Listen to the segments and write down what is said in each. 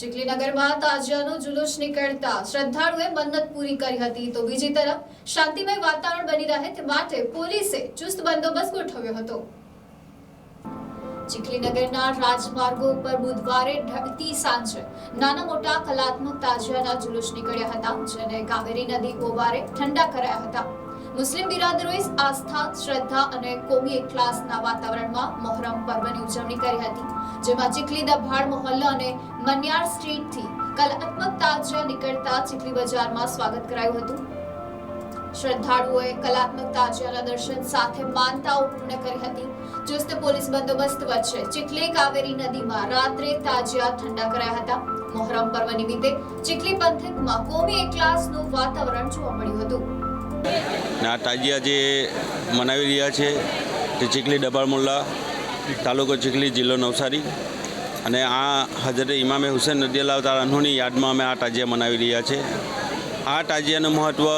ચીખલીનગરમાં તાજિયાનો જુલુસ નીકળતા શ્રદ્ધાળુએ મન્નત પૂરી કરી હતી. તો બીજી તરફ, શાંતિમય વાતાવરણ બની રહે તે માટે પોલીસે ચુસ્ત બંદોબસ્ત ગોઠવ્યો હતો. ચીખલીનગરના રાજમાર્ગો ઉપર બુધવારે ઢળતી સાંજે નાના મોટા કલાત્મક તાજિયાના જુલુસ નીકળ્યા હતા, જેને કાવેરી નદી ઓવારે ઠંડા કરાયા હતા. મુસ્લિમ બિરાદરોએ આસ્થા, શ્રદ્ધા અને કોમી એકલાસના વાતાવરણમાં મોહરમ પર્વની ઉજવણી કરી હતી, જેમાં ચીખલી દભાડ મોહલ્લા અને મન્યાર સ્ટ્રીટથી કલાત્મક તાજિયા નીકળતા ચીખલી બજારમાં સ્વાગત કરાયું હતું. શ્રદ્ધાળુઓએ કલાત્મક તાજિયાના દર્શન સાથે માનતાઓ પૂર્ણ કરી હતી. ચુસ્ત પોલીસ બંદોબસ્ત વચ્ચે ચીખલી કાવેરી નદીમાં રાત્રે તાજિયા ઠંડા કરાયા હતા. મોહરમ પર્વ નિમિત્તે ચીખલી પંથકમાં કોમી એકલાસનું વાતાવરણ જોવા મળ્યું હતું. ને આ તાજિયા જે મનાવી રહ્યા છે તે ચીખલી ડબાળમુલ્લા તાલુકો ચીખલી જિલ્લો નવસારી. અને આ હજરત ઇમામે હુસેન નદીલાલ તાલાહની યાદમાં અમે આ તાજિયા મનાવી રહ્યા છે. આ તાજિયાનું મહત્ત્વ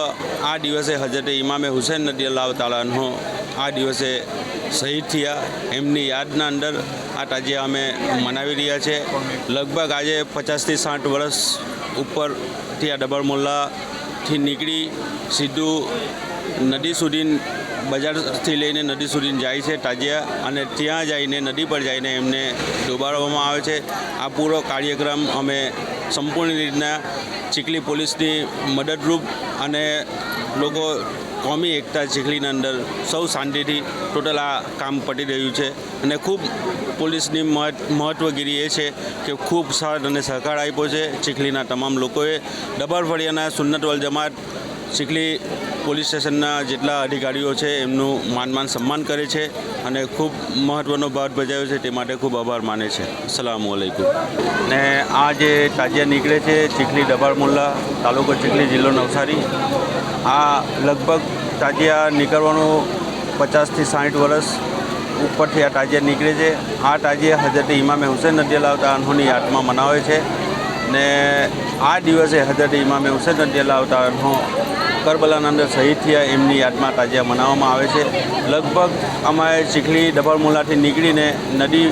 આ દિવસે હજરત ઇમામે હુસેન નદીલાલ તાલાહનો આ દિવસે શહીદ થયા. એમની યાદના અંદર આ તાજિયા અમે મનાવી રહ્યા છે. લગભગ આજે પચાસથી સાઠ વર્ષ ઉપરથી આ ડબલ મુલ્લાથી નીકળી સીધું નદી સુધી બજારથી લઈને નદી સુધી જાય છે તાજિયા અને ત્યાં જઈને નદી પર જઈને એમને ડુબાડવામાં આવે છે. આ પૂરો કાર્યક્રમ અમે સંપૂર્ણ રીતના ચીખલી પોલીસની મદદરૂપ અને લોકો કોમી એકતા ચીખલીના અંદર સૌ શાંતિથી ટોટલ આ કામ પટી રહ્યું છે. અને ખૂબ પોલીસની મહત્- મહત્વગીરી એ છે કે ખૂબ સાથ અને સહકાર આપ્યો છે ચીખલીના તમામ લોકોએ. ડબાર ફળિયાના સુન્નતવલ જમાત ચીખલી પોલીસ સ્ટેશનના જેટલા અધિકારીઓ છે એમનું માન માન સન્માન કરે છે અને ખૂબ મહત્ત્વનો ભાગ ભજાવ્યો છે તે માટે ખૂબ આભાર માને છે. અસલામ વાલેકુમ ને આ જે તાજિયા નીકળે છે ચીખલી ડબાર મુલ્લા તાલુકો ચીખલી જિલ્લો નવસારી. આ લગભગ તાજિયા નીકળવાનું પચાસથી સાઠ વર્ષ ઉપરથી આ તાજિયા નીકળે છે. આ તાજિયા હજરત ઇમામે હુસેન નદી લાવતા અનહોની યાદમાં મનાવે છે ને આ દિવસે હજરત ઇમામે હુસેન નદી લાવતા અનહો કરબલાના અંદર શહીદ થયા એમની યાદમાં તાજિયા મનાવવામાં આવે છે. લગભગ અમારે ચીખલી ડબરમુલાથી નીકળીને નદી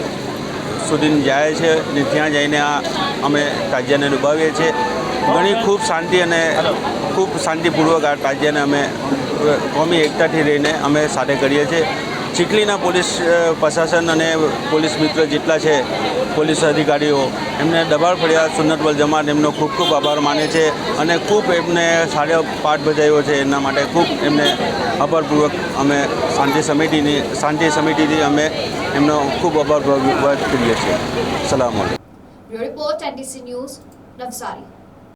સુધી જાય છે ને ત્યાં જઈને આ અમે તાજિયાને ડુબાવીએ છીએ. ઘણી ખૂબ શાંતિ અને ખૂબ શાંતિપૂર્વક આ તાજિયાને અમે કોમી એકતાથી રહીને અમે સાથે કરીએ છીએ. ચીખલીના પોલીસ પ્રશાસન અને પોલીસ મિત્ર જેટલા છે, પોલીસ અધિકારીઓ, એમને દબાણ ફળિયા સુન્નતવલ જમાત એમનો ખૂબ ખૂબ આભાર માને છે અને ખૂબ એમને સારો પાઠ ભજાવ્યો છે. એના માટે ખૂબ એમને આભારપૂર્વક અમે શાંતિ સમિતિની, શાંતિ સમિતિથી અમે એમનો ખૂબ આભાર વ્યક્ત કરીએ છીએ. સલામ. Report NDC news Navsari.